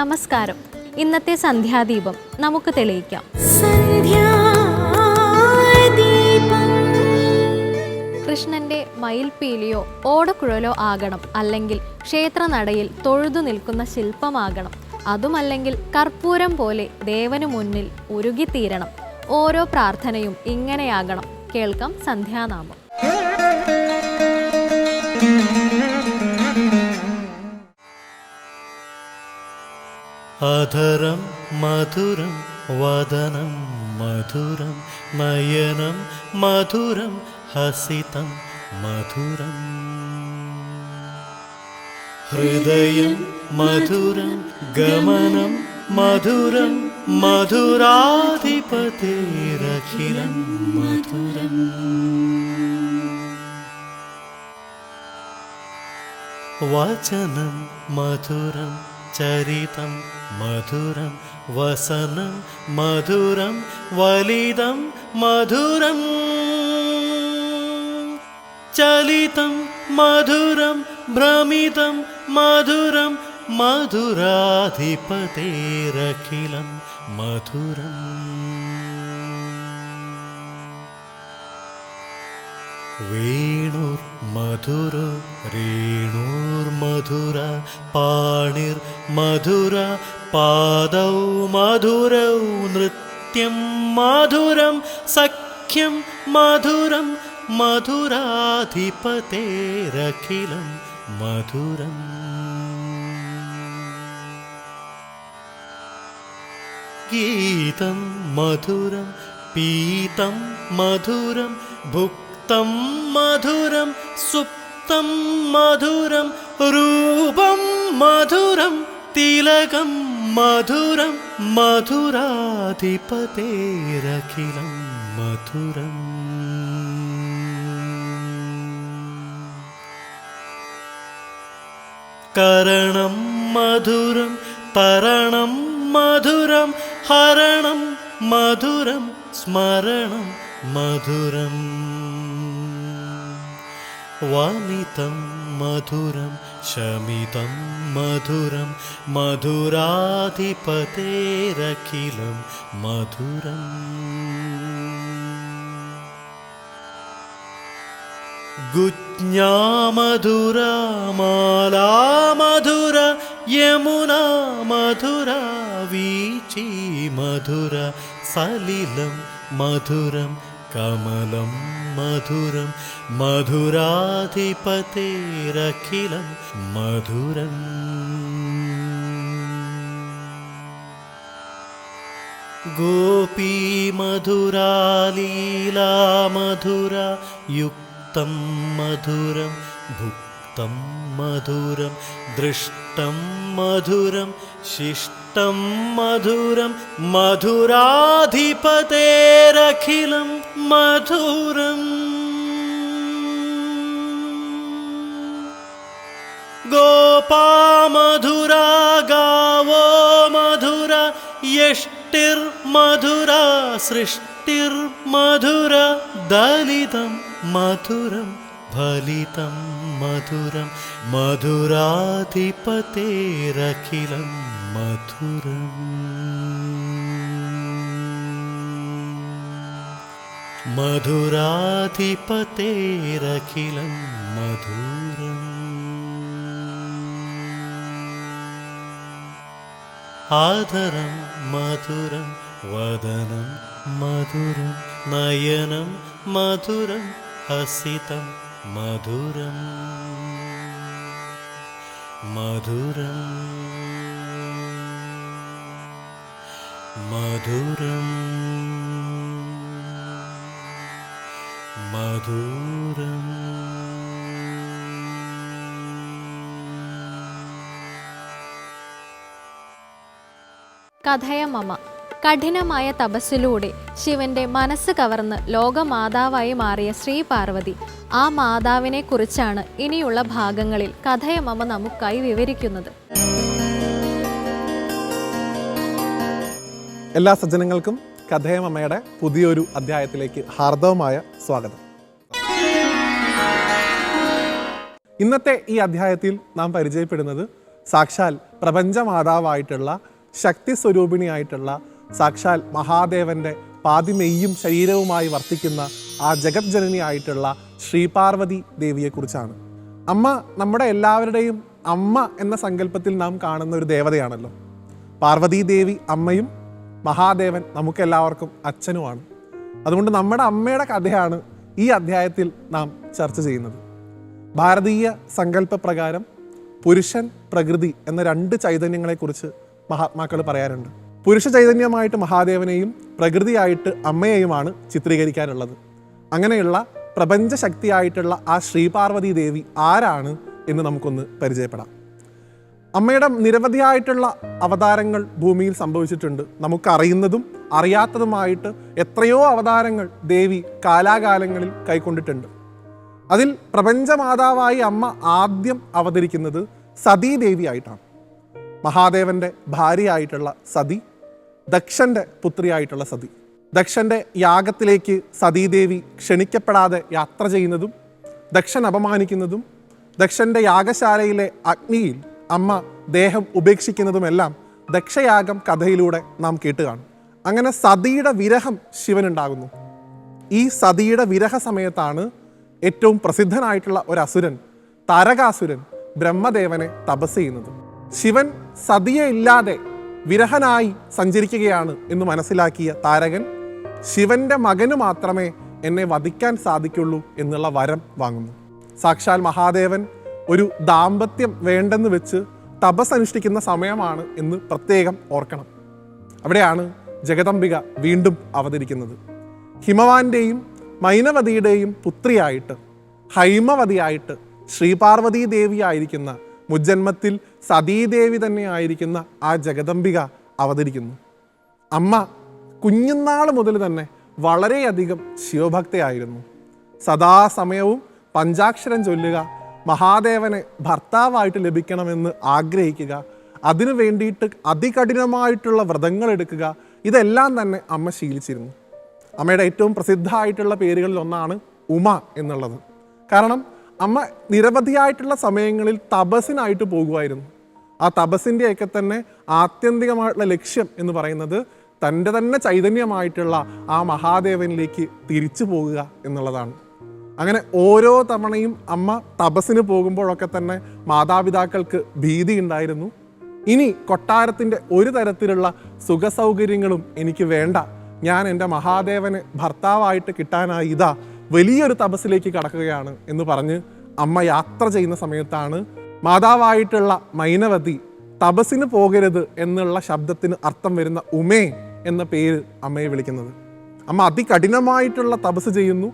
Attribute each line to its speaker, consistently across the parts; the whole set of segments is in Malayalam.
Speaker 1: നമസ്കാരം. ഇന്നത്തെ സന്ധ്യാദീപം നമുക്ക് തെളിയിക്കാം. കൃഷ്ണന്റെ മയിൽപീലിയോ ഓടക്കുഴലോ ആകണം അല്ലെങ്കിൽ ക്ഷേത്രനടയിൽ തൊഴുതു നിൽക്കുന്ന ശില്പമാകണം. അതുമല്ലെങ്കിൽ കർപ്പൂരം പോലെ ദേവനു മുന്നിൽ ഉരുകിത്തീരണം. ഓരോ പ്രാർത്ഥനയും ഇങ്ങനെയാകണം. കേൾക്കാം സന്ധ്യാനാമം.
Speaker 2: അധരം മധുരം വദനം മധുരം നയനം മധുരം ഹസിതം മധുരം. ഹൃദയം മധുരം ഗമനം മധുരം മധുരാധിപതേരഖിലം മധുരം. വചനം മധുരം ചരിതം മധുരം വസനം മധുരം വലിതം മധുരം. ചലിതം മധുരം ഭ്രമിതം മധുരം മധുരാധിപതേരഖിലം മധുരം. വേണുർ മധുര രേണുർ മധുര പാണിർ മധുര പാദൗ മധുരൗ നൃത്യം മധുരം സഖ്യം മധുരം മധുരാധിപതേരഖിലം മധുരം ഗീതം മധുരം പീതം മധുരം ഭുക്തം സുപ്തം മധുരം രൂപം മധുരം തിലകം മധുരം മധുരാധിപതേരഖിലം മധുരം. കരണം മധുരം തരണം മധുരം ഹരണം മധുരം സ്മരണം മധുരം. णितं मधुरं शमितं मधुरं मधुराधिपतेरखिलं मधुरम्। गुज्ञा मधुरा माला मधुरा यमुना मधुरा वीची मधुरा सलिलं मधुरम्। कमलं मधुरं मधुराधिपतेरखिलं मधुरम्। गोपी मधुरा लीला मधुरा युक्तं मधुरं भुक्तं मधुरं दृष्टं मधुरं शिष्टं मधुरं मधुराधिपतेरखिलं मधुरम्। गोपा मधुरा गावो मधुरा यष्टिर्मधुरा सृष्टिर्मधुरा दलितं मधुरं फलितं मधुरं मधुराधिपतेरखिलं मधुरम्। मधुराधिपतेरखिलं मधुरम्। आदरं मधुरं वदनं मधुरं नयनं मधुरं हसितं മധുരം മധുരം മധുരം മധുരം.
Speaker 1: കഥയ മമ. കഠിനമായ തപസ്സിലൂടെ ശിവന്റെ മനസ്സ് കവർന്ന് ലോകമാതാവായി മാറിയ ശ്രീ പാർവതി ആ മാതാവിനെ കുറിച്ചാണ് ഇനിയുള്ള ഭാഗങ്ങളിൽ കഥയമമ്മ നമുക്കായി വിവരിക്കുന്നത്.
Speaker 3: എല്ലാ സജ്ജനങ്ങൾക്കും കഥയമമ്മയുടെ പുതിയൊരു അധ്യായത്തിലേക്ക് ഹാർദവമായ സ്വാഗതം. ഇന്നത്തെ ഈ അധ്യായത്തിൽ നാം പരിചയപ്പെടുന്നത് സാക്ഷാൽ പ്രപഞ്ചമാതാവായിട്ടുള്ള ശക്തി സ്വരൂപിണിയായിട്ടുള്ള സാക്ഷാൽ മഹാദേവന്റെ പാതിമെയ്യും ശരീരവുമായി വർത്തിക്കുന്ന ആ ജഗത് ജനനിയായിട്ടുള്ള ശ്രീപാർവതി ദേവിയെക്കുറിച്ചാണ്. അമ്മ നമ്മുടെ എല്ലാവരുടെയും അമ്മ എന്ന സങ്കല്പത്തിൽ നാം കാണുന്ന ഒരു ദേവതയാണല്ലോ. പാർവതി ദേവി അമ്മയും മഹാദേവൻ നമുക്കെല്ലാവർക്കും അച്ഛനുമാണ്. അതുകൊണ്ട് നമ്മുടെ അമ്മയുടെ കഥയാണ് ഈ അധ്യായത്തിൽ നാം ചർച്ച ചെയ്യുന്നത്. ഭാരതീയ സങ്കല്പപ്രകാരം പുരുഷൻ പ്രകൃതി എന്ന രണ്ട് ചൈതന്യങ്ങളെക്കുറിച്ച് മഹാത്മാക്കൾ പറയാറുണ്ട്. പുരുഷ ചൈതന്യമായിട്ട് മഹാദേവനെയും പ്രകൃതിയായിട്ട് അമ്മയെയുമാണ് ചിത്രീകരിക്കാനുള്ളത്. അങ്ങനെയുള്ള പ്രപഞ്ച ശക്തിയായിട്ടുള്ള ആ ശ്രീപാർവതി ദേവി ആരാണ് എന്ന് നമുക്കൊന്ന് പരിചയപ്പെടാം. അമ്മയുടെ നിരവധിയായിട്ടുള്ള അവതാരങ്ങൾ ഭൂമിയിൽ സംഭവിച്ചിട്ടുണ്ട്. നമുക്കറിയുന്നതും അറിയാത്തതുമായിട്ട് എത്രയോ അവതാരങ്ങൾ ദേവി കാലാകാലങ്ങളിൽ കൈക്കൊണ്ടിട്ടുണ്ട്. അതിൽ പ്രപഞ്ചമാതാവായി അമ്മ ആദ്യം അവതരിക്കുന്നത് സതീദേവിയായിട്ടാണ്. മഹാദേവന്റെ ഭാര്യയായിട്ടുള്ള സതി ദക്ഷന്റെ പുത്രിയായിട്ടുള്ള സതി. ദക്ഷന്റെ യാഗത്തിലേക്ക് സതീദേവി ക്ഷണിക്കപ്പെടാതെ യാത്ര ചെയ്യുന്നതും ദക്ഷൻ അപമാനിക്കുന്നതും ദക്ഷന്റെ യാഗശാലയിലെ അഗ്നിയിൽ അമ്മ ദേഹം ഉപേക്ഷിക്കുന്നതുമെല്ലാം ദക്ഷയാഗം കഥയിലൂടെ നാം കേട്ട് കാണും. അങ്ങനെ സതിയുടെ വിരഹം ശിവനുണ്ടാകുന്നു. ഈ സതിയുടെ വിരഹ സമയത്താണ് ഏറ്റവും പ്രസിദ്ധനായിട്ടുള്ള ഒരു അസുരൻ താരകാസുരൻ ബ്രഹ്മദേവനെ തപസ് ചെയ്യുന്നത്. ശിവൻ സതിയെ ഇല്ലാതെ വിരഹനായി സഞ്ചരിക്കുകയാണ് എന്ന് മനസ്സിലാക്കിയ താരകൻ ശിവന്റെ മകന് മാത്രമേ എന്നെ വധിക്കാൻ സാധിക്കുള്ളൂ എന്നുള്ള വരം വാങ്ങുന്നു. സാക്ഷാൽ മഹാദേവൻ ഒരു ദാമ്പത്യം വേണ്ടെന്ന് വെച്ച് തപസ് അനുഷ്ഠിക്കുന്ന സമയമാണ് എന്ന് പ്രത്യേകം ഓർക്കണം. അവിടെയാണ് ജഗദംബിക വീണ്ടും അവതരിക്കുന്നത്. ഹിമവാന്റെയും മൈനവതിയുടെയും പുത്രിയായിട്ട് ഹൈമവതിയായിട്ട് ശ്രീപാർവതീ ദേവിയായിരിക്കുന്ന മുജ്ജന്മത്തിൽ സതീദേവി തന്നെ ആയിരിക്കുന്ന ആ ജഗദംബിക അവതരിക്കുന്നു. അമ്മ കുഞ്ഞുനാൾ മുതൽ തന്നെ വളരെയധികം ശിവഭക്തയായിരുന്നു. സദാസമയവും പഞ്ചാക്ഷരം ചൊല്ലുക മഹാദേവനെ ഭർത്താവായിട്ട് ലഭിക്കണമെന്ന് ആഗ്രഹിക്കുക അതിനു വേണ്ടിയിട്ട് അതികഠിനമായിട്ടുള്ള വ്രതങ്ങൾ എടുക്കുക ഇതെല്ലാം തന്നെ അമ്മ ശീലിച്ചിരുന്നു. അമ്മയുടെ ഏറ്റവും പ്രസിദ്ധമായിട്ടുള്ള പേരുകളിൽ ഒന്നാണ് ഉമ എന്നുള്ളത്. കാരണം അമ്മ നിരവധിയായിട്ടുള്ള സമയങ്ങളിൽ തപസ്സിനായിട്ട് പോകുമായിരുന്നു. ആ തപസ്സിന്റെയൊക്കെ തന്നെ ആത്യന്തികമായിട്ടുള്ള ലക്ഷ്യം എന്ന് പറയുന്നത് തന്റെ തന്നെ ചൈതന്യമായിട്ടുള്ള ആ മഹാദേവനിലേക്ക് തിരിച്ചു പോകുക എന്നുള്ളതാണ്. അങ്ങനെ ഓരോ തവണയും അമ്മ തപസ്സിന് പോകുമ്പോഴൊക്കെ തന്നെ മാതാപിതാക്കൾക്ക് ഭീതി ഉണ്ടായിരുന്നു. ഇനി കൊട്ടാരത്തിന്റെ ഒരു തരത്തിലുള്ള സുഖസൗകര്യങ്ങളും എനിക്ക് വേണ്ട. ഞാൻ എന്റെ മഹാദേവന് ഭർത്താവായിട്ട് കിട്ടാനായി ഇതാ വലിയൊരു തപസ്സിലേക്ക് കടക്കുകയാണ് എന്ന് പറഞ്ഞ് അമ്മ യാത്ര ചെയ്യുന്ന സമയത്താണ് മാതാവായിട്ടുള്ള മൈനവതി തപസ്സിന് പോകരുത് എന്നുള്ള ശബ്ദത്തിന് അർത്ഥം വരുന്ന ഉമേ എന്ന പേര് അമ്മയെ വിളിക്കുന്നത്. അമ്മ അതികഠിനമായിട്ടുള്ള തപസ് ചെയ്യുന്നു.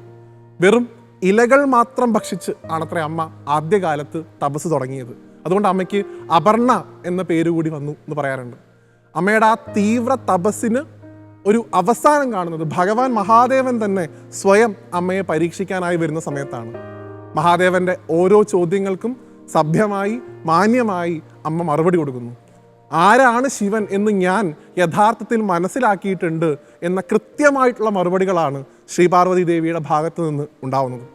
Speaker 3: വെറും ഇലകൾ മാത്രം ഭക്ഷിച്ച് ആണത്രേ അമ്മ ആദ്യകാലത്ത് തപസ് തുടങ്ങിയത്. അതുകൊണ്ട് അമ്മയ്ക്ക് അപർണ എന്ന പേര് കൂടി വന്നു എന്ന് പറയാറുണ്ട്. അമ്മയുടെ ആ തീവ്ര തപസ്സിന് ഒരു അവസാനം കാണുന്നത് ഭഗവാൻ മഹാദേവൻ തന്നെ സ്വയം അമ്മയെ പരീക്ഷിക്കാനായി വരുന്ന സമയത്താണ്. മഹാദേവന്റെ ഓരോ ചോദ്യങ്ങൾക്കും സഭ്യമായി മാന്യമായി അമ്മ മറുപടി കൊടുക്കുന്നു. ആരാണ് ശിവൻ എന്ന് ഞാൻ യഥാർത്ഥത്തിൽ മനസ്സിലാക്കിയിട്ടുണ്ട് എന്ന കൃത്യമായിട്ടുള്ള മറുപടികളാണ് ശ്രീ പാർവതി ദേവിയുടെ ഭാഗത്തു നിന്ന് ഉണ്ടാവുന്നത്.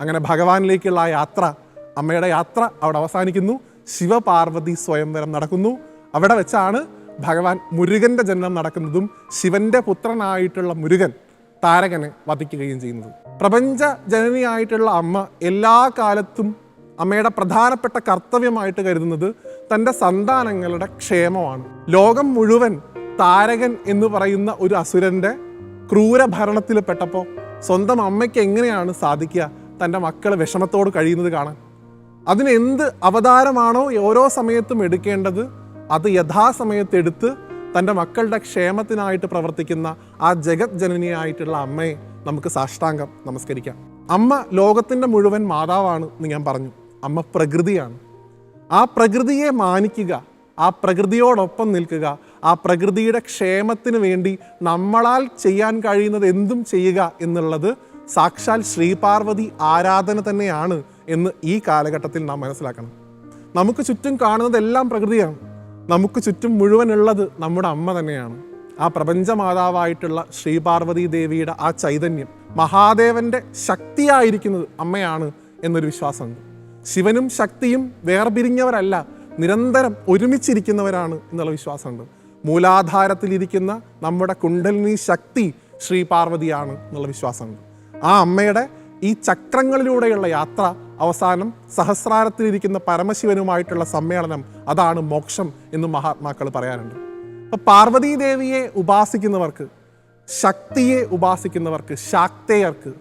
Speaker 3: അങ്ങനെ ഭഗവാനിലേക്കുള്ള ആ യാത്ര അമ്മയുടെ യാത്ര അവിടെ അവസാനിക്കുന്നു. ശിവപാർവതി സ്വയംവരം നടക്കുന്നു. അവിടെ വെച്ചാണ് ഭഗവാൻ മുരുകന്റെ ജന്മം നടക്കുന്നതും ശിവന്റെ പുത്രനായിട്ടുള്ള മുരുകൻ താരകനെ വധിക്കുകയും ചെയ്യുന്നത്. പ്രപഞ്ച ജനനിയായിട്ടുള്ള അമ്മ എല്ലാ കാലത്തും അമ്മയുടെ പ്രധാനപ്പെട്ട കർത്തവ്യമായിട്ട് കരുതുന്നത് തന്റെ സന്താനങ്ങളുടെ ക്ഷേമമാണ്. ലോകം മുഴുവൻ താരകൻ എന്ന് പറയുന്ന ഒരു അസുരന്റെ ക്രൂരഭരണത്തിൽ പെട്ടപ്പോൾ സ്വന്തം അമ്മയ്ക്ക് എങ്ങനെയാണ് സാധിക്കുക? തന്റെ മക്കൾ വിഷമത്തോട് കഴിയുന്നത് കാണാൻ. അതിനെന്ത് അവതാരമാണോ ഓരോ സമയത്തും എടുക്കേണ്ടത്? അത് യഥാസമയത്ത് എടുത്ത് തന്റെ മക്കളുടെ ക്ഷേമത്തിനായിട്ട് പ്രവർത്തിക്കുന്ന ആ ജഗത് ജനനിയായിട്ടുള്ള അമ്മയെ നമുക്ക് സാഷ്ടാംഗം നമസ്കരിക്കാം. അമ്മ ലോകത്തിന്റെ മുഴുവൻ മാതാവാണ് എന്ന് ഞാൻ പറഞ്ഞു. അമ്മ പ്രകൃതിയാണ്. ആ പ്രകൃതിയെ മാനിക്കുക ആ പ്രകൃതിയോടൊപ്പം നിൽക്കുക ആ പ്രകൃതിയുടെ ക്ഷേമത്തിന് വേണ്ടി നമ്മളാൽ ചെയ്യാൻ കഴിയുന്നത് എന്തും ചെയ്യുക എന്നുള്ളത് സാക്ഷാൽ ശ്രീപാർവതി ആരാധന തന്നെയാണ് എന്ന് ഈ കാലഘട്ടത്തിൽ നാം മനസ്സിലാക്കണം. നമുക്ക് ചുറ്റും കാണുന്നതെല്ലാം പ്രകൃതിയാണ്. നമുക്ക് ചുറ്റും മുഴുവനുള്ളത് നമ്മുടെ അമ്മ തന്നെയാണ്. ആ പ്രപഞ്ചമാതാവായിട്ടുള്ള ശ്രീപാർവതി ദേവിയുടെ ആ ചൈതന്യം മഹാദേവന്റെ ശക്തിയായിരിക്കുന്നത് അമ്മയാണ് എന്നൊരു വിശ്വാസമുണ്ട്. ശിവനും ശക്തിയും വേർപിരിഞ്ഞവരല്ല നിരന്തരം ഒരുമിച്ചിരിക്കുന്നവരാണ് എന്നുള്ള വിശ്വാസമുണ്ട്. മൂലാധാരത്തിലിരിക്കുന്ന നമ്മുടെ കുണ്ടലിനി ശക്തി ശ്രീ പാർവതിയാണ് എന്നുള്ള വിശ്വാസമുണ്ട്. ആ അമ്മയുടെ ഈ ചക്രങ്ങളിലൂടെയുള്ള യാത്ര അവസാനം സഹസ്രാരത്തിലിരിക്കുന്ന പരമശിവനുമായിട്ടുള്ള സമ്മേളനം അതാണ് മോക്ഷം എന്ന് മഹാത്മാക്കൾ പറയാറുണ്ട്. അപ്പൊ പാർവതീദേവിയെ ഉപാസിക്കുന്നവർക്ക് ശക്തിയെ ഉപാസിക്കുന്നവർക്ക് ശാക്തേയർക്ക്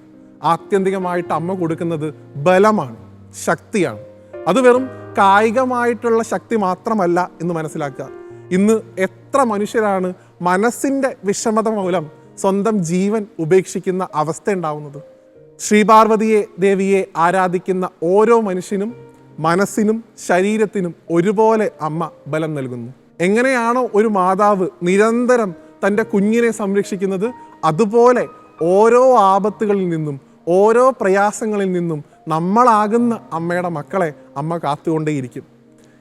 Speaker 3: ആത്യന്തികമായിട്ട് അമ്മ കൊടുക്കുന്നത് ബലമാണ് ശക്തിയാണ്. അത് വെറും കായികമായിട്ടുള്ള ശക്തി മാത്രമല്ല എന്ന് മനസ്സിലാക്കുക. ഇന്ന് എത്ര മനുഷ്യരാണ് മനസ്സിന്റെ വിഷമത മൂലം സ്വന്തം ജീവൻ ഉപേക്ഷിക്കുന്ന അവസ്ഥ ഉണ്ടാവുന്നത്. ശ്രീപാർവതിയെ ദേവിയെ ആരാധിക്കുന്ന ഓരോ മനുഷ്യനും മനസ്സിനും ശരീരത്തിനും ഒരുപോലെ അമ്മ ബലം നൽകുന്നു. എങ്ങനെയാണോ ഒരു മാതാവ് നിരന്തരം തന്റെ കുഞ്ഞിനെ സംരക്ഷിക്കുന്നത് അതുപോലെ ഓരോ ആപത്തുകളിൽ നിന്നും ഓരോ പ്രയാസങ്ങളിൽ നിന്നും നമ്മളാകുന്ന അമ്മയുടെ മക്കളെ അമ്മ കാത്തുകൊണ്ടേയിരിക്കും.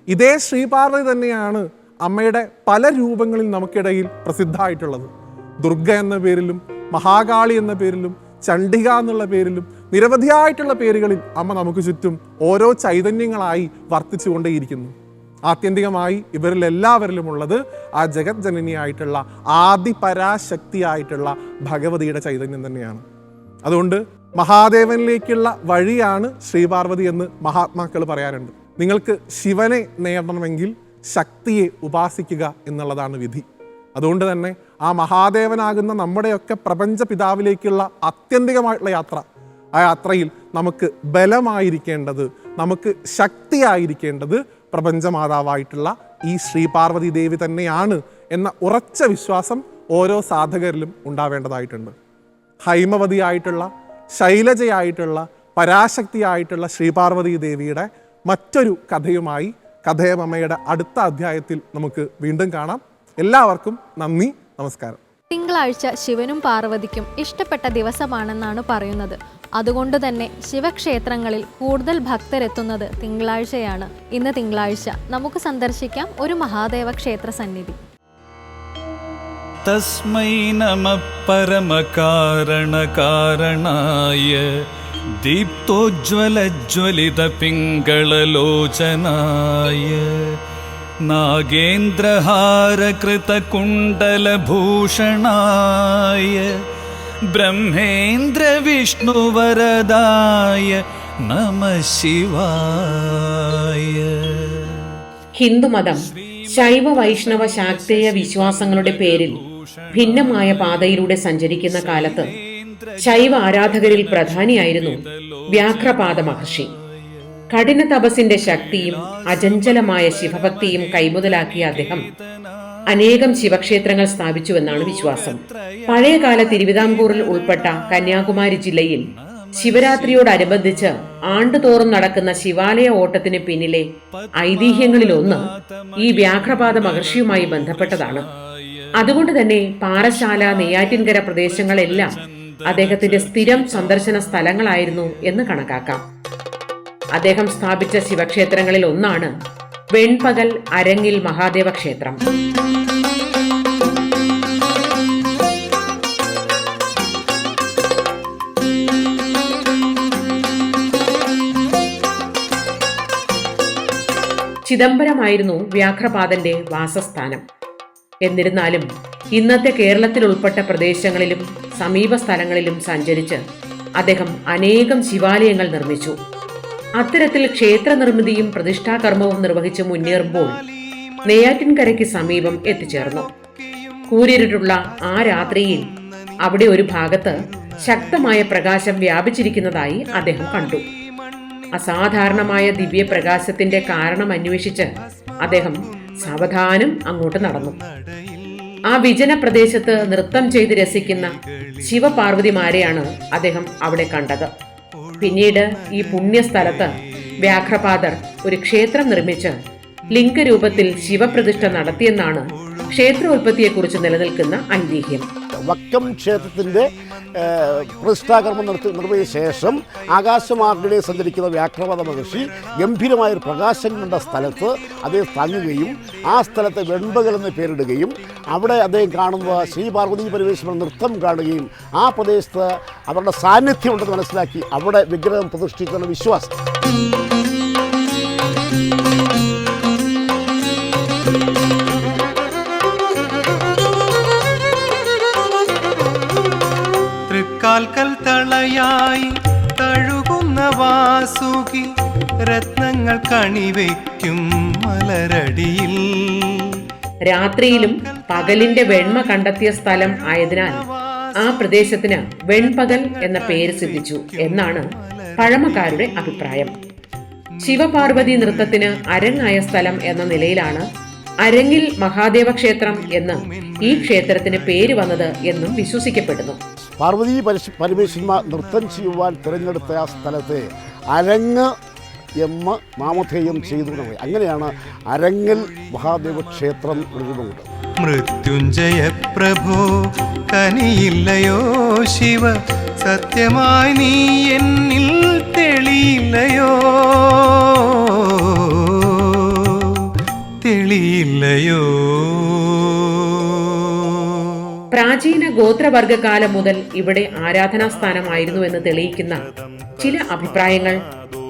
Speaker 3: ഇതേ ശ്രീപാർവതി തന്നെയാണ് അമ്മയുടെ പല രൂപങ്ങളിൽ നമുക്കിടയിൽ പ്രസിദ്ധമായിട്ടുള്ളത്. ദുർഗ എന്ന പേരിലും മഹാകാളി എന്ന പേരിലും ചണ്ഡിക എന്നുള്ള പേരിലും നിരവധിയായിട്ടുള്ള പേരുകളിൽ അമ്മ നമുക്ക് ചുറ്റും ഓരോ ചൈതന്യങ്ങളായി വർത്തിച്ചുകൊണ്ടേയിരിക്കുന്നു ആത്യന്തികമായി ഇവരിൽ എല്ലാവരിലും ഉള്ളത് ആ ജഗത് ജനനിയായിട്ടുള്ള ആദിപരാശക്തിയായിട്ടുള്ള ഭഗവതിയുടെ ചൈതന്യം തന്നെയാണ്. അതുകൊണ്ട് മഹാദേവനിലേക്കുള്ള വഴിയാണ് ശ്രീപാർവതി എന്ന് മഹാത്മാക്കൾ പറയാറുണ്ട്. നിങ്ങൾക്ക് ശിവനെ നേടണമെങ്കിൽ ശക്തിയെ ഉപാസിക്കുക എന്നുള്ളതാണ് വിധി. അതുകൊണ്ട് തന്നെ ആ മഹാദേവനാകുന്ന നമ്മുടെയൊക്കെ പ്രപഞ്ച പിതാവിലേക്കുള്ള ആത്യന്തികമായിട്ടുള്ള യാത്ര. ആ യാത്രയിൽ നമുക്ക് ബലമായിരിക്കേണ്ടത് നമുക്ക് ശക്തിയായിരിക്കേണ്ടത് പ്രപഞ്ചമാതാവായിട്ടുള്ള ഈ ശ്രീപാർവതി ദേവി തന്നെയാണ് എന്ന ഉറച്ച വിശ്വാസം ഓരോ സാധകരിലും ഉണ്ടാവേണ്ടതായിട്ടുണ്ട്. ഹൈമവതിയായിട്ടുള്ള ശൈലജയായിട്ടുള്ള പരാശക്തിയായിട്ടുള്ള ശ്രീപാർവതി ദേവിയുടെ മറ്റൊരു കഥയുമായി കഥയമമ്മയുടെ അടുത്ത അധ്യായത്തിൽ നമുക്ക് വീണ്ടും കാണാം. എല്ലാവർക്കും നന്ദി. നമസ്കാരം.
Speaker 1: തിങ്കളാഴ്ച ശിവനും പാർവതിക്കും ഇഷ്ടപ്പെട്ട ദിവസമാണെന്നാണ് പറയുന്നത്. അതുകൊണ്ട് തന്നെ ശിവക്ഷേത്രങ്ങളിൽ കൂടുതൽ ഭക്തരെത്തുന്നത് തിങ്കളാഴ്ചയാണ്. ഇന്ന് തിങ്കളാഴ്ച. നമുക്ക് സന്ദർശിക്കാം ഒരു മഹാദേവ ക്ഷേത്ര സന്നിധി.
Speaker 4: തസ്മൈ നമ പരമകാരണകാരണായ ദീപ്തോജ്വലജ്വലിത പിങ്കളലോചനായ नागेन्द्रहारकृतकुण्डलभूषणाय ब्रह्मेन्द्रविष्णुवरदाय नमः शिवाय
Speaker 5: ഹിന്ദുമതം ശൈവ വൈഷ്ണവ ശാക്തേയ വിശ്വാസങ്ങളുടെ പേരിൽ ഭിന്നമായ പാതയിലൂടെ സഞ്ചരിക്കുന്ന കാലത്ത് ശൈവ ആരാധകരിൽ പ്രധാനിയായിരുന്നു വ്യാഘ്രപാദ മഹർഷി കഠിന തപസിന്റെ ശക്തിയും അചഞ്ചലമായ ശിവഭക്തിയും കൈമുതലാക്കിയ അദ്ദേഹം അനേകം ശിവക്ഷേത്രങ്ങൾ സ്ഥാപിച്ചുവെന്നാണ് വിശ്വാസം. പഴയകാല തിരുവിതാംകൂറിൽ ഉൾപ്പെട്ട കന്യാകുമാരി ജില്ലയിൽ ശിവരാത്രിയോടനുബന്ധിച്ച് ആണ്ടുതോറും നടക്കുന്ന ശിവാലയ ഓട്ടത്തിന് പിന്നിലെ ഐതിഹ്യങ്ങളിലൊന്ന് ഈ വ്യാഘ്രപാത മഹർഷിയുമായി ബന്ധപ്പെട്ടതാണ്. അതുകൊണ്ട് തന്നെ പാറശാല നെയ്യാറ്റിൻകര പ്രദേശങ്ങളെല്ലാം അദ്ദേഹത്തിന്റെ സ്ഥിരം സന്ദർശന സ്ഥലങ്ങളായിരുന്നു എന്ന് കണക്കാക്കാം. അദ്ദേഹം സ്ഥാപിച്ച ശിവക്ഷേത്രങ്ങളിൽ ഒന്നാണ് വെൺപകൽ അരങ്ങിൽ മഹാദേവ ക്ഷേത്രം ചിദംബരമായിരുന്നു വ്യാഘ്രപാദന്റെ വാസസ്ഥാനം. എന്നിരുന്നാലും ഇന്നത്തെ കേരളത്തിൽ ഉൾപ്പെട്ട പ്രദേശങ്ങളിലും സമീപ സ്ഥലങ്ങളിലും സഞ്ചരിച്ച് അദ്ദേഹം അനേകം ശിവാലയങ്ങൾ നിർമ്മിച്ചു. അത്തരത്തിൽ ക്ഷേത്ര നിർമ്മിതിയും പ്രതിഷ്ഠാകർമ്മവും നിർവഹിച്ച് മുന്നേറുമ്പോൾ നെയ്യാറ്റിൻകരയ്ക്ക് സമീപം എത്തിച്ചേർന്നു. കൂരിരുട്ടുള്ള ആ രാത്രിയിൽ അവിടെ ഒരു ഭാഗത്ത് ശക്തമായ പ്രകാശം വ്യാപിച്ചിരിക്കുന്നതായി അദ്ദേഹം കണ്ടു. അസാധാരണമായ ദിവ്യപ്രകാശത്തിന്റെ കാരണം അന്വേഷിച്ച് അദ്ദേഹം സാവധാനം അങ്ങോട്ട് നടന്നു. ആ വിജന പ്രദേശത്ത് നൃത്തം ചെയ്ത് രസിക്കുന്ന ശിവപാർവതിമാരെയാണ് അദ്ദേഹം അവിടെ കണ്ടത്. പിന്നീട് ഈ പുണ്യസ്ഥലത്ത് വ്യാഘ്രപാദർ ഒരു ക്ഷേത്രം നിർമ്മിച്ച് ലിംഗരൂപത്തിൽ ശിവപ്രതിഷ്ഠ നടത്തിയെന്നാണ് ക്ഷേത്രോത്പത്തിയെക്കുറിച്ച് നിലനിൽക്കുന്ന ഐതിഹ്യം.
Speaker 6: വക്കം ക്ഷേത്രത്തിന്റെ പ്രതിഷ്ഠാകർമ്മം നിർത്തി നിർവഹിച്ച ശേഷം ആകാശമാർഗിലെ സഞ്ചരിക്കുന്ന വ്യാക്രമത മഹർഷി ഗംഭീരമായൊരു പ്രകാശം കണ്ട സ്ഥലത്ത് അദ്ദേഹം തങ്ങുകയും ആ സ്ഥലത്തെ വെൺപകൽ എന്ന് പേരിടുകയും അവിടെ അദ്ദേഹം കാണുന്ന ശ്രീ പാർവതി പരമേശ്വരൻ നൃത്തം കാണുകയും ആ പ്രദേശത്ത് അവരുടെ സാന്നിധ്യം ഉണ്ടെന്ന് മനസ്സിലാക്കി അവിടെ വിഗ്രഹം പ്രതിഷ്ഠിക്കുന്ന വിശ്വാസം.
Speaker 7: തൃക്കാൽക്കൽ തളയായി തഴുകുന്ന വാസുകി രത്നങ്ങൾ കണിവയ്ക്കും മലരടിയിൽ.
Speaker 5: രാത്രിയിലും പകലിന്റെ വെണ്മ കണ്ടെത്തിയ സ്ഥലം ആയതിനാൽ ആ പ്രദേശത്തിന് വെൺപകൽ എന്ന പേര് സിദ്ധിച്ചു എന്നാണ് പഴമക്കാരുടെ അഭിപ്രായം. ശിവപാർവതി നൃത്തത്തിന് അരങ്ങായ സ്ഥലം എന്ന നിലയിലാണ് അരങ്ങിൽ മഹാദേവ ക്ഷേത്രം എന്ന് ഈ ക്ഷേത്രത്തിന് പേര് വന്നത് എന്നും വിശ്വസിക്കപ്പെടുന്നു.
Speaker 6: പാർവതി പരമേശ്വരമ നൃത്തം ചെയ്യുവാൻ തിരഞ്ഞെടുത്ത ആ സ്ഥലത്തെ അരങ്ങ് എന്ന് നാമധേയം ചെയ്തു അങ്ങനെയാണ് അരങ്ങിൽ മഹാദേവ ക്ഷേത്രം രൂപമുണ്ട്
Speaker 7: മൃത്യുഞ്ജയ പ്രഭോ കനിയില്ലയോ ശിവ സത്യമായി നീ എന്നിൽ തെളിയില്ലയോ?
Speaker 5: പ്രാചീന ഗോത്രവർഗകാലം മുതൽ ഇവിടെ ആരാധനാസ്ഥാനമായിരുന്നു എന്ന് തെളിയിക്കുന്ന ചില അഭിപ്രായങ്ങൾ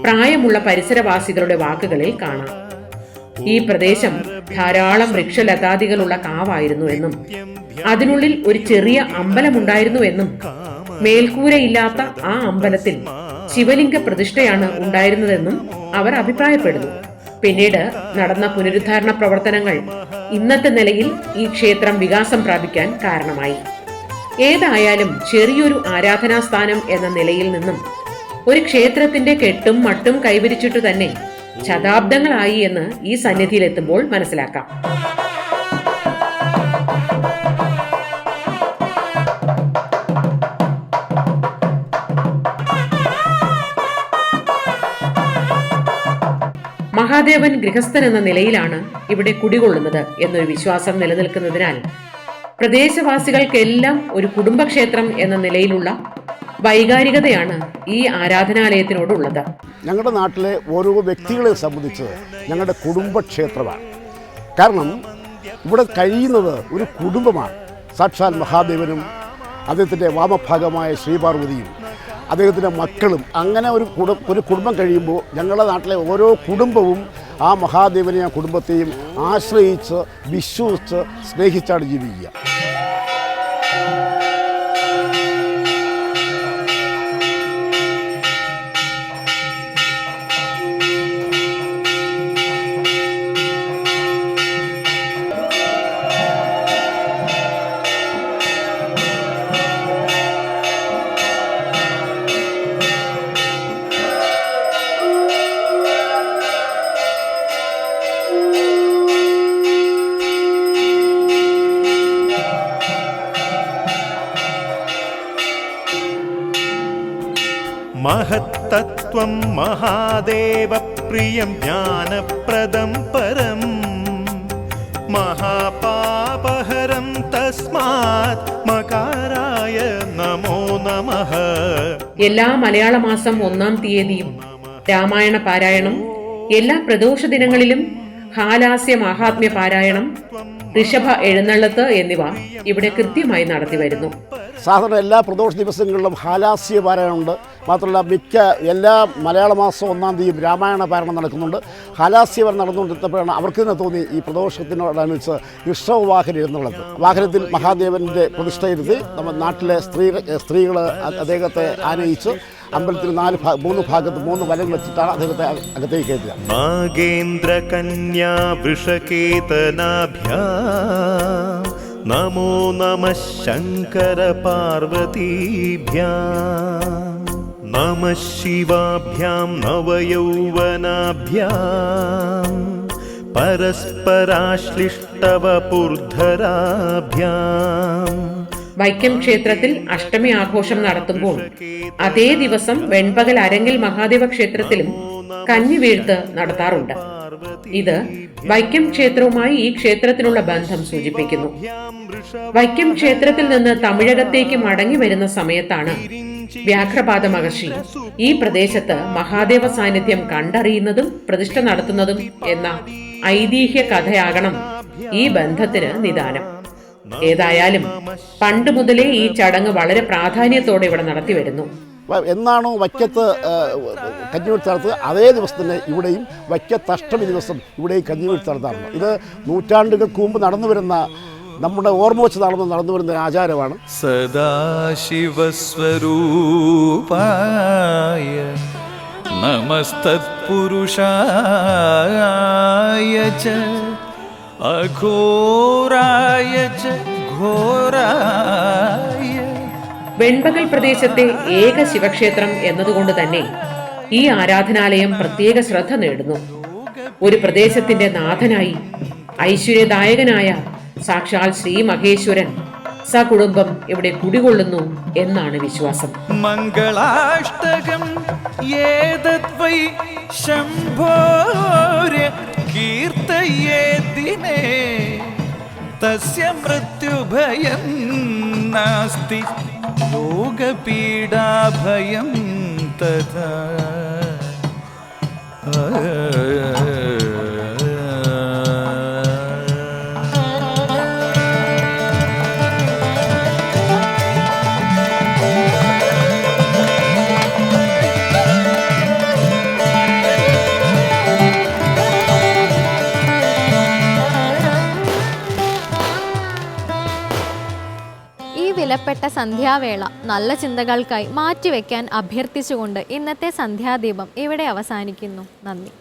Speaker 5: പ്രായമുള്ള പരിസരവാസികളുടെ വാക്കുകളിൽ കാണാം. ഈ പ്രദേശം ധാരാളം വൃക്ഷലതാദികളുള്ള കാവായിരുന്നു എന്നും അതിനുള്ളിൽ ഒരു ചെറിയ അമ്പലമുണ്ടായിരുന്നു എന്നും മേൽക്കൂരയില്ലാത്ത ആ അമ്പലത്തിൽ ശിവലിംഗ പ്രതിഷ്ഠയാണ് ഉണ്ടായിരുന്നതെന്നും അവർ അഭിപ്രായപ്പെടുന്നു. പിന്നീട് നടന്ന പുനരുദ്ധാരണ പ്രവർത്തനങ്ങൾ ഇന്നത്തെ നിലയിൽ ഈ ക്ഷേത്രം വികാസം പ്രാപിക്കാൻ കാരണമായി. ഏതായാലും ചെറിയൊരു ആരാധനാ സ്ഥാനം എന്ന നിലയിൽ നിന്നും ഒരു ക്ഷേത്രത്തിന്റെ കെട്ടും മട്ടും കൈവരിച്ചിട്ടു തന്നെ ശതാബ്ദങ്ങളായി എന്ന് ഈ സന്നിധിയിലെത്തുമ്പോൾ മനസ്സിലാക്കാം. മഹാദേവൻ ഗൃഹസ്ഥൻ എന്ന നിലയിലാണ് ഇവിടെ കുടികൊള്ളുന്നത് എന്നൊരു വിശ്വാസം നിലനിൽക്കുന്നതിനാൽ പ്രദേശവാസികൾക്കെല്ലാം ഒരു കുടുംബക്ഷേത്രം എന്ന നിലയിലുള്ള വൈകാരികതയാണ് ഈ ആരാധനാലയത്തിനോടുള്ളത്.
Speaker 6: ഞങ്ങളുടെ നാട്ടിലെ ഓരോ വ്യക്തികളെ സംബന്ധിച്ച് ഞങ്ങളുടെ കുടുംബക്ഷേത്രമാണ്. കാരണം ഇവിടെ കഴിയുന്നത് ഒരു കുടുംബമാണ്. സാക്ഷാൽ മഹാദേവനും അദ്ദേഹത്തിന്റെ വാമഭാഗമായ ശ്രീപാർവതിയും അദ്ദേഹത്തിന്റെ മക്കളും അങ്ങനെ ഒരു ഒരു കുടുംബം കഴിയുമ്പോൾ ഞങ്ങളുടെ നാട്ടിലെ ഓരോ കുടുംബവും ആ മഹാദേവനെ ആ കുടുംബത്തെയും ആശ്രയിച്ച് വിശ്വസിച്ച് സ്നേഹിച്ചാണ് ജീവിക്കുക.
Speaker 7: മഹത്തത്വം മഹാദേവപ്രിയം ജ്ഞാനപ്രദം പരം മഹാപാപഹരം തസ്മാത് മകാരായ നമോ നമ
Speaker 5: എല്ലാ മലയാള മാസം ഒന്നാം തീയതിയും രാമായണ പാരായണം എല്ലാ പ്രദോഷ ദിനങ്ങളിലും ഹാലാസ്യ മഹാത്മ്യ പാരായണം ഋഷഭ എഴുന്നള്ളത്ത് എന്നിവ ഇവിടെ കൃത്യമായി നടത്തി വരുന്നു.
Speaker 6: സാധാരണ എല്ലാ പ്രദോഷ ദിവസങ്ങളിലും ഹാലാസ്യ പാരായണമുണ്ട്. മാത്രമല്ല മിക്ക എല്ലാ മലയാള മാസം ഒന്നാം തീയതി രാമായണ പാരണം നടക്കുന്നുണ്ട്. ഹാലാസ്യ പാരായണം നടന്നുകൊണ്ടിരുന്നപ്പോഴാണ് അവർക്ക് തന്നെ തോന്നി ഈ പ്രദോഷത്തിനോടനുസരിച്ച് ഋഷഭ വാഹനം എന്നുള്ളത് വാഹനത്തിൽ മഹാദേവന്റെ പ്രതിഷ്ഠയിരുത്തി നമ്മുടെ നാട്ടിലെ സ്ത്രീ സ്ത്രീകൾ അദ്ദേഹത്തെ ആനയിച്ച് അമ്പലത്തിൽ നാല് മൂന്ന് ഭാഗത്ത് മൂന്ന് വലം വെച്ചിട്ടാണ് അദ്ദേഹത്തെ അകത്തേക്ക് കയറ്റുക
Speaker 7: നാഗേന്ദ്രകന്യാ വൃഷകേതനാഭ്യ. നമോ നമ ശങ്കര പാർവതീഭ്യാ നമ ശിവാഭ്യാം നവയൗവനാഭ്യാം പരസ്പരാശ്ലിഷ്ടവപുർധരാഭ്യാം
Speaker 5: വൈക്കം ക്ഷേത്രത്തിൽ അഷ്ടമി ആഘോഷം നടത്തുമ്പോൾ അതേ ദിവസം വെൺപകൽ അരങ്ങിൽ മഹാദേവ ക്ഷേത്രത്തിലും കഞ്ഞിവീഴ്ത്ത് നടത്താറുണ്ട്. ഇത് വൈക്കം ക്ഷേത്രവുമായി ഈ ക്ഷേത്രത്തിനുള്ള ബന്ധം സൂചിപ്പിക്കുന്നു. വൈക്കം ക്ഷേത്രത്തിൽ നിന്ന് തമിഴകത്തേക്ക് മടങ്ങി വരുന്ന സമയത്താണ് വ്യാഘ്രപാദ മഹർഷി ഈ പ്രദേശത്ത് മഹാദേവ സാന്നിധ്യം കണ്ടറിയുന്നതും പ്രതിഷ്ഠ നടത്തുന്നതും എന്ന ഐതിഹ്യ കഥയാകണം ഈ ബന്ധത്തിന് നിദാനം. ഏതായാലും പണ്ട് മുതലേ ഈ ചടങ്ങ് വളരെ പ്രാധാന്യത്തോടെ ഇവിടെ നടത്തി വരുന്നു.
Speaker 6: എന്നാണോ വൈക്കത്ത് കഞ്ഞിവെട്ട് നടത്തുക അതേ ദിവസം തന്നെ ഇവിടെയും വൈക്കത്ത് അഷ്ടമി ദിവസം ഇവിടെയും കഞ്ഞിവെട്ട് നടത്താറുണ്ട് ഇത് നൂറ്റാണ്ടുകൾക്ക് മുമ്പ് നടന്നു വരുന്ന നമ്മുടെ ഓർമ്മ വെച്ച് നടന്ന് നടന്നു വരുന്ന ആചാരമാണ്.
Speaker 4: സദാശിവസ്വരൂപായ നമസ്തത്പുരുഷായ ച അഘോരായ ഘോരായ.
Speaker 5: വെൺപകൽ പ്രദേശത്തെ ഏക ശിവക്ഷേത്രം എന്നതുകൊണ്ട് തന്നെ ഈ ആരാധനാലയം പ്രത്യേക ശ്രദ്ധ നേടുന്നു. ഒരു പ്രദേശത്തിന്റെ നാഥനായി ഐശ്വര്യദായകനായ സാക്ഷാൽ ശ്രീ മഹേശ്വരൻ സകുടുംബം ഇവിടെ കുടികൊള്ളുന്നു എന്നാണ് വിശ്വാസം.
Speaker 4: മംഗളാഷ്ടകം ഏതദ്വൈ ശംഭോര്യ കീർത്തയേ ദിനേ. തസ്യ മൃത്യുഭയം നാസ്തി. രോഗപീഡാഭയം തഥാ.
Speaker 1: വിലപ്പെട്ട സന്ധ്യാവേള നല്ല ചിന്തകൾക്കായി മാറ്റിവെക്കാൻ അഭ്യർത്ഥിച്ചുകൊണ്ട് ഇന്നത്തെ സന്ധ്യാദീപം ഇവിടെ അവസാനിക്കുന്നു. നന്ദി.